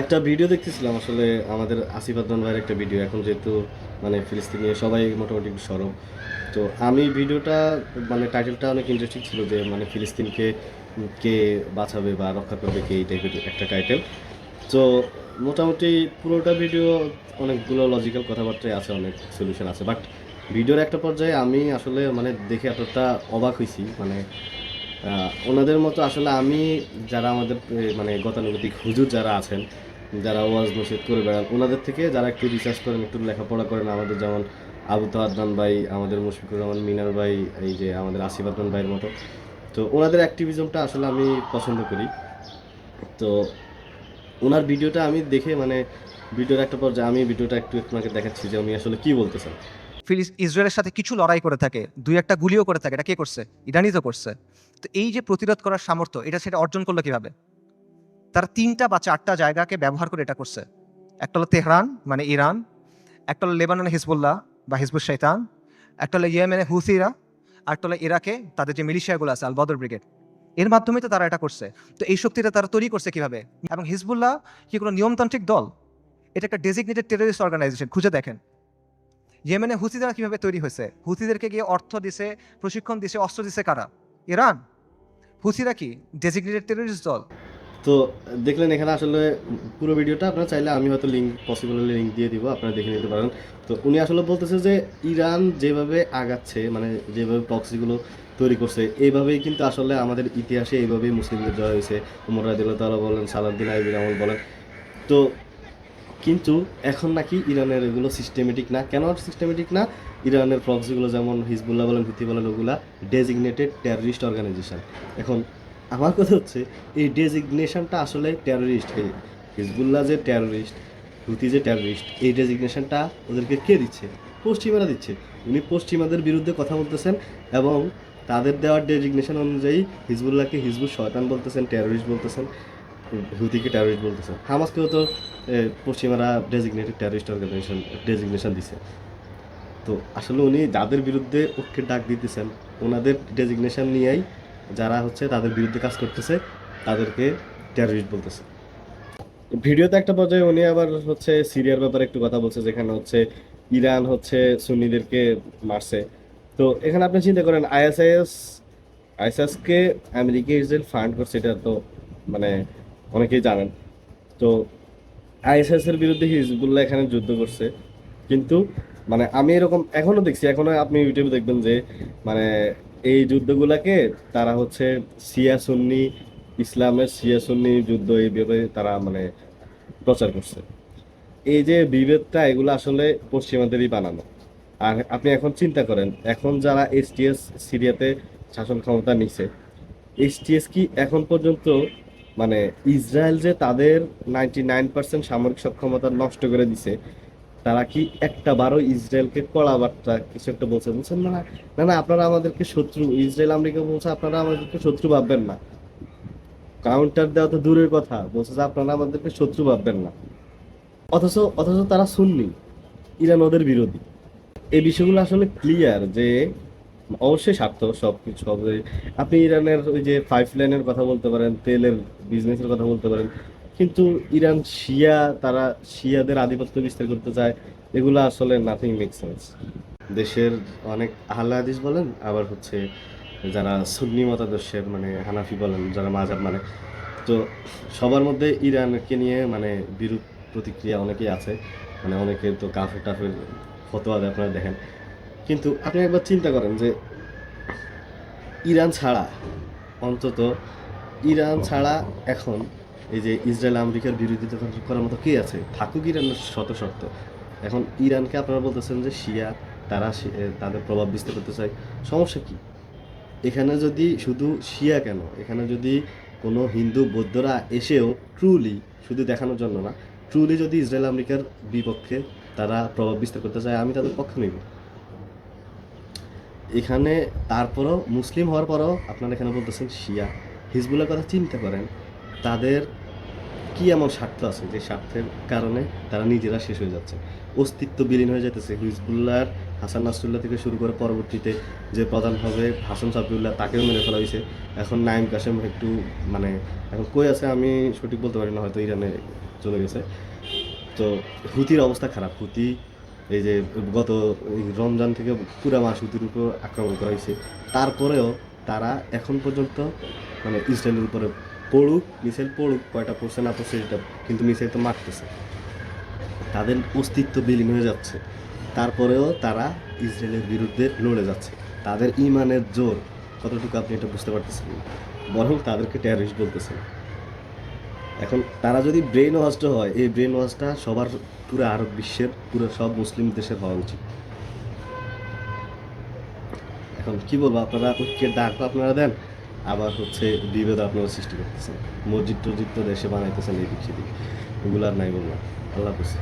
একটা ভিডিও দেখতেছিলাম আসলে আমাদের আসিফ ভাইয়ের একটা ভিডিও এখন যেহেতু মানে ফিলিস্তিন সবাই মোটামুটি সরব। তো আমি ভিডিওটা মানে টাইটেলটা অনেক ইন্টারেস্টিং ছিল যে মানে ফিলিস্তিনকে কে বাঁচাবে বা রক্ষা করবে কে এই টাইপের একটা টাইটেল তো মোটামুটি পুরোটা ভিডিও অনেকগুলো লজিক্যাল কথাবার্তায় আছে, অনেক সলিউশন আছে। বাট ভিডিওর একটা পর্যায়ে আমি আসলে মানে দেখে এতটা অবাক হয়েছি মানে ওনাদের মতো আসলে আমি যারা আমাদের মানে গতানুগতিক হুজুর যারা আছেন, যারা ওয়াজ মসজিদ করে বেড়ান, ওনাদের থেকে যারা একটু রিসার্চ করেন, একটু লেখাপড়া করেন, আমাদের যেমন আবু তাহাদ্দান ভাই, আমাদের মুশফিকুর রহমান মিনার ভাই, এই যে আমাদের আসিফ আদনান ভাইয়ের মতো। তো ওনাদের অ্যাক্টিভিজমটা আসলে আমি পছন্দ করি। তো ওনার ভিডিওটা আমি দেখে মানে ভিডিওর একটা পর্যায়ে আমি ভিডিওটা একটু আপনাকে দেখাচ্ছি যে উনি আসলে কি বলতেছেন। ফিলিস ইসরায়েলের সাথে কিছু লড়াই করে থাকে, দুই একটা গুলিও করে থাকে, এটা কে করছে? ইরানই তো করছে। তো এই যে প্রতিরোধ করার সামর্থ্য, এটা সেটা অর্জন করল কীভাবে? তারা তিনটা বা চারটা জায়গাকে ব্যবহার করে এটা করছে। একটা হলো তেহরান মানে ইরান, একটা হলো লেবাননে হিজবুল্লাহ বা হিজবুল শৈতান একটা হলো ইয়েমেনে হুসিরা আর একটা হলো ইরাকে তাদের যে মিলিশিয়াগুলো আছে আল বদর ব্রিগেড। এর মাধ্যমে তো তারা এটা করছে। তো এই শক্তিটা তারা তৈরি করছে কীভাবে? এবং হিজবুল্লাহ কি কোনো নিয়মতান্ত্রিক দল? এটা একটা ডেজিগনেটেড টেরোরিস্ট অর্গানাইজেশন খুঁজে দেখেন। ইয়েমেনে হুসিরা কীভাবে তৈরি হয়েছে? হুসিদেরকে গিয়ে অর্থ দিছে, প্রশিক্ষণ দিছে, অস্ত্র দিছে কারা? ইরান। হুসিরা কি? ডেজিগনেটেড টেরোরিস্ট দল। তো দেখলেন এখানে আসলে পুরো ভিডিওটা আপনারা চাইলে আমি হয়তো লিঙ্ক পসিবল হলে লিঙ্ক দিয়ে দিব, আপনারা দেখে নিতে পারেন। তো উনি আসলে বলতেছে যে ইরান যেভাবে আগাচ্ছে মানে যেভাবে প্রক্সিগুলো তৈরি করছে, এইভাবেই কিন্তু আসলে আমাদের ইতিহাসে এইভাবেই মুসলিমদের জয় হয়েছে। উমর রাদিল্লাহ তালা বলেন, সালাউদ্দিন আইবির আমল বলেন। তো কিন্তু এখন নাকি ইরানের এগুলো সিস্টেমেটিক না। কেন সিস্টেমেটিক না? ইরানের প্রক্সিগুলো যেমন হিজবুল্লাহ বলেন হুতি বলেন, ওগুলা ডেজিগনেটেড টেররিস্ট অর্গানাইজেশন এখন আমার কথা হচ্ছে, এই ডেজিগনেশনটা আসলে টেররিস্ট হিজবুল্লাহ যে টেররিস্ট হুতি যে টেররিস্ট এই ডেজিগনেশনটা ওদেরকে কে দিচ্ছে? পশ্চিমারা দিচ্ছে। উনি পশ্চিমাদের বিরুদ্ধে কথা বলতেছেন এবং তাদের দেওয়ার ডেজিগনেশন অনুযায়ী হিজবুল্লাহকে হিজবুল শয়তান বলতেছেন টেররিস্ট বলতেছেন। হুতিকে টেররিস্ট বলতেছেন হামাসকেও তো পশ্চিমারা ডেজিগনেটেড টেররিস্ট অর্গানাইজেশন ডেজিগনেশন দিছে। তো আসলে উনি যাদের বিরুদ্ধে ঐক্যের ডাক দিতেছেন, ওনাদের ডেজিগনেশন নিয়েই যারা হচ্ছে তাদের বিরুদ্ধে কাজ করতেছে, তাদেরকে টেররিস্ট বলতেছে। ভিডিওতে একটা পর্যায়ে উনি আবার হচ্ছে সিরিয়ার ব্যাপারে একটু কথা বলছে, যেখানে হচ্ছে ইরান হচ্ছে সুন্নিদেরকে মারছে। তো এখানে আপনি চিন্তা করেন, আইএসআইএস আইএসআইএসকে আমেরিকা ইসরায়েল ফান্ড করছে, এটা তো মানে অনেকেই জানেন। তো আইএসআইএস এর বিরুদ্ধে হিজবুল্লাহ এখানে যুদ্ধ করছে। কিন্তু মানে আমি এরকম এখনও দেখছি, এখনও আপনি ইউটিউবে দেখবেন যে মানে এই যুদ্ধগুলাকে তারা হচ্ছে সিয়া সুন্নি, ইসলামের সিয়া সুন্নি যুদ্ধ এইভাবে তারা মানে প্রচার করছে। এই যে বিভেদটা, এগুলো আসলে পশ্চিমাদেরই বানানো। আর আপনি এখন চিন্তা করেন, এখন যারা এসটিএস সিরিয়াতে শাসন ক্ষমতা নিছে এসটিএস কি এখন পর্যন্ত মানে ইসরায়েল যে তাদের নাইনটি নাইন পার্সেন্ট সামরিক সক্ষমতা নষ্ট করে দিছে, তারা কি একটা বারো ইসরায়েলকে কড়া বার্তা কিছু একটা বলছে? বলছেন, না না না, আপনারা আমাদেরকে শত্রু, ইসরায়েল আমেরিকা বলছে, আপনারা আমাদেরকে শত্রু ভাববেন না। কাউন্টার দেওয়া তো দূরের কথা, বলছে যে আপনারা আমাদেরকে শত্রু ভাববেন না। অথচ অথচ তারা শুননি ইরান ওদের বিরোধী। এই বিষয়গুলো আসলে ক্লিয়ার যে অবশ্যই স্বার্থ সব কিছু হবে। আপনি ইরানের ওই যে ফাইভ লাইনের কথা বলতে পারেন, তেলের বিজনেসের কথা বলতে পারেন, কিন্তু ইরান শিয়া, তারা শিয়াদের আধিপত্য বিস্তার করতে চায়, এগুলো আসলে নাথিং মেক সেন্স দেশের অনেক আহ্লা হাদিস বলেন, আবার হচ্ছে যারা সুন্নি মতাদর্শের মানে হানাফি বলেন, যারা মাজাব মানে তো সবার মধ্যে ইরানকে নিয়ে মানে বিরূপ প্রতিক্রিয়া অনেকেই আছে মানে অনেকে তো কাফের টাফের ফতোয়া আপনারা দেখেন। কিন্তু আপনি একবার চিন্তা করেন যে ইরান ছাড়া অন্তত ইরান ছাড়া এখন এই যে ইসরায়েল আমেরিকার বিরোধিতা করার মতো কে আছে? থাকুক ইরানের শত শর্ত এখন ইরানকে আপনারা বলতেছেন যে শিয়া, তারা তাদের প্রভাব বিস্তার করতে চায়। সমস্যা কি? এখানে যদি শুধু শিয়া কেন? এখানে যদি কোনো হিন্দু বৌদ্ধরা এসেও ট্রুলি শুধু দেখানোর জন্য না ট্রুলি যদি ইসরায়েল আমেরিকার বিপক্ষে তারা প্রভাব বিস্তার করতে চায়, আমি তাদের পক্ষে নিব। এখানে তারপরও মুসলিম হওয়ার পরও আপনারা এখানে বলতেছেন শিয়া। হিজবুলের কথা চিন্তা করেন, তাদের কি এমন স্বার্থ আছে যে স্বার্থের কারণে তারা নিজেরা শেষ হয়ে যাচ্ছে? অস্তিত্ব বিলীন হয়ে যেতেছে হিজবুল্লাহর হাসান নাসরুল্লাহ থেকে শুরু করে পরবর্তীতে যে প্রধান হবে হাসান সাফিউল্লাহ তাকেও মেরে ফেলা হয়েছে এখন নাইম কাসেম একটু মানে এখন কই আছে আমি সঠিক বলতে পারি না, হয়তো ইরানে চলে গেছে। তো হুতির অবস্থা খারাপ। হুতি এই যে গত রমজান থেকে পুরা মাস হুতির উপর আক্রমণ করা হয়েছে। তারপরেও তারা এখন পর্যন্ত মানে ইসরায়েলের উপরে পড়ুক, মিসাইল পড়ুক, কয়টা পড়ছে না পড়ছে এটা কিন্তু মিসাইল তো মারতেছে। তাদের অস্তিত্ব বিলীন হয়ে যাচ্ছে। তারপরেও তারা ইসরায়েলের বিরুদ্ধে লড়ে যাচ্ছে। তাদের ইমানের জোর কতটুকু আপনি এটা বুঝতে পারতেছেন? বরং তাদেরকে টেররিস্ট বলতেছেন। এখন তারা যদি ব্রেন ওয়াশটা হয়, এই ব্রেন ওয়াশটা সবার পুরো আরব বিশ্বের, পুরো সব মুসলিম দেশের হওয়া উচিত। এখন কি বলব, আপনারা ঐক্যের ডাক আপনারা দেন, আবার হচ্ছে বিভেদ আপনারা সৃষ্টি করতেছেন। মসজিদ টসজিদ তো দেশে বানাইতেছেন এই দিক সেদিক ওগুলো আর নাই বললাম। আল্লাহ হাফিজ।